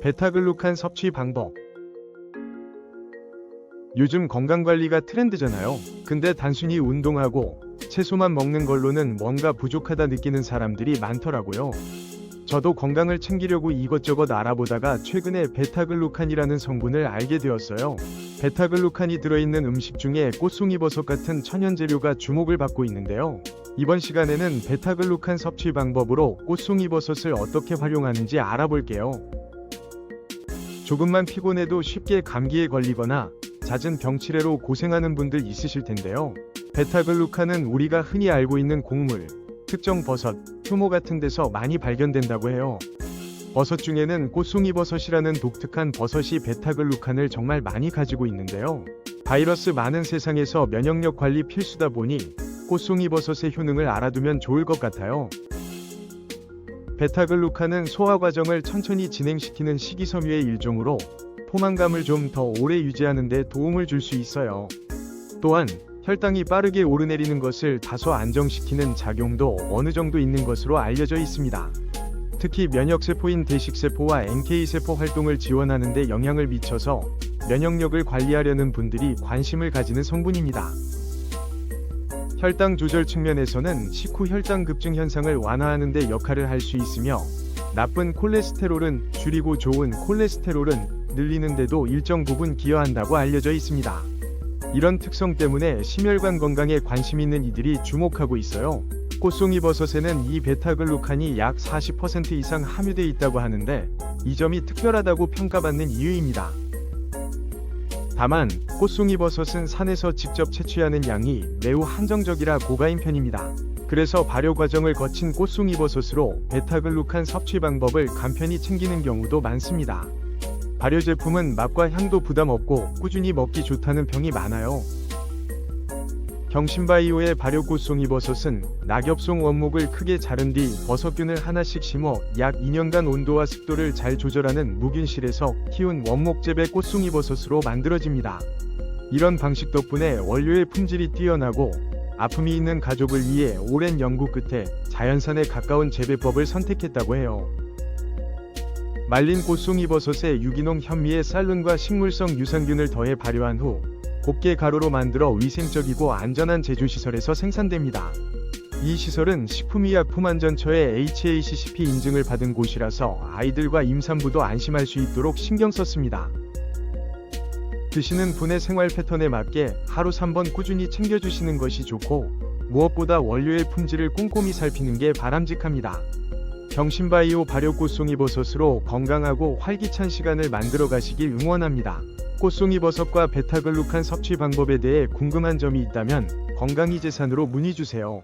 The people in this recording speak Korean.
베타글루칸 섭취 방법. 요즘 건강관리가 트렌드잖아요. 근데 단순히 운동하고 채소만 먹는 걸로는 뭔가 부족하다 느끼는 사람들이 많더라고요. 저도 건강을 챙기려고 이것저것 알아보다가 최근에 베타글루칸이라는 성분을 알게 되었어요. 베타글루칸이 들어있는 음식 중에 꽃송이버섯 같은 천연 재료가 주목을 받고 있는데요. 이번 시간에는 베타글루칸 섭취 방법으로 꽃송이버섯을 어떻게 활용하는지 알아볼게요. 조금만 피곤해도 쉽게 감기에 걸리거나 잦은 병치레로 고생하는 분들 있으실 텐데요. 베타글루칸은 우리가 흔히 알고 있는 곡물, 특정 버섯, 효모 같은 데서 많이 발견된다고 해요. 버섯 중에는 꽃송이버섯이라는 독특한 버섯이 베타글루칸을 정말 많이 가지고 있는데요. 바이러스 많은 세상에서 면역력 관리 필수다 보니 꽃송이버섯의 효능을 알아두면 좋을 것 같아요. 베타글루칸은 소화 과정을 천천히 진행시키는 식이섬유의 일종으로 포만감을 좀 더 오래 유지하는 데 도움을 줄 수 있어요. 또한 혈당이 빠르게 오르내리는 것을 다소 안정시키는 작용도 어느 정도 있는 것으로 알려져 있습니다. 특히 면역세포인 대식세포와 NK세포 활동을 지원하는 데 영향을 미쳐서 면역력을 관리하려는 분들이 관심을 가지는 성분입니다. 혈당 조절 측면에서는 식후 혈당 급증 현상을 완화하는 데 역할을 할 수 있으며 나쁜 콜레스테롤은 줄이고 좋은 콜레스테롤은 늘리는 데도 일정 부분 기여한다고 알려져 있습니다. 이런 특성 때문에 심혈관 건강에 관심 있는 이들이 주목하고 있어요. 꽃송이 버섯에는 이 베타글루칸이 약 40% 이상 함유돼 있다고 하는데 이 점이 특별하다고 평가받는 이유입니다. 다만 꽃송이 버섯은 산에서 직접 채취하는 양이 매우 한정적이라 고가인 편입니다. 그래서 발효 과정을 거친 꽃송이 버섯으로 베타글루칸 섭취 방법을 간편히 챙기는 경우도 많습니다. 발효 제품은 맛과 향도 부담 없고 꾸준히 먹기 좋다는 평이 많아요. 경신바이오의 발효 꽃송이 버섯은 낙엽송 원목을 크게 자른 뒤 버섯균을 하나씩 심어 약 2년간 온도와 습도를 잘 조절하는 무균실에서 키운 원목 재배 꽃송이 버섯으로 만들어집니다. 이런 방식 덕분에 원료의 품질이 뛰어나고 아픔이 있는 가족을 위해 오랜 연구 끝에 자연산에 가까운 재배법을 선택했다고 해요. 말린 꽃송이 버섯에 유기농 현미의 쌀룬과 식물성 유산균을 더해 발효한 후 곱게 가루로 만들어 위생적이고 안전한 제조시설에서 생산됩니다. 이 시설은 식품의 약품안전처의 HACCP 인증을 받은 곳이라서 아이들과 임산부도 안심할 수 있도록 신경 썼습니다. 드시는 분의 생활 패턴에 맞게 하루 3번 꾸준히 챙겨주시는 것이 좋고 무엇보다 원료의 품질을 꼼꼼히 살피는 게 바람직합니다. 경신바이오 발효 꽃송이 버섯으로 건강하고 활기찬 시간을 만들어 가시길 응원합니다. 꽃송이 버섯과 베타글루칸 섭취 방법에 대해 궁금한 점이 있다면 건강이 재산으로 문의 주세요.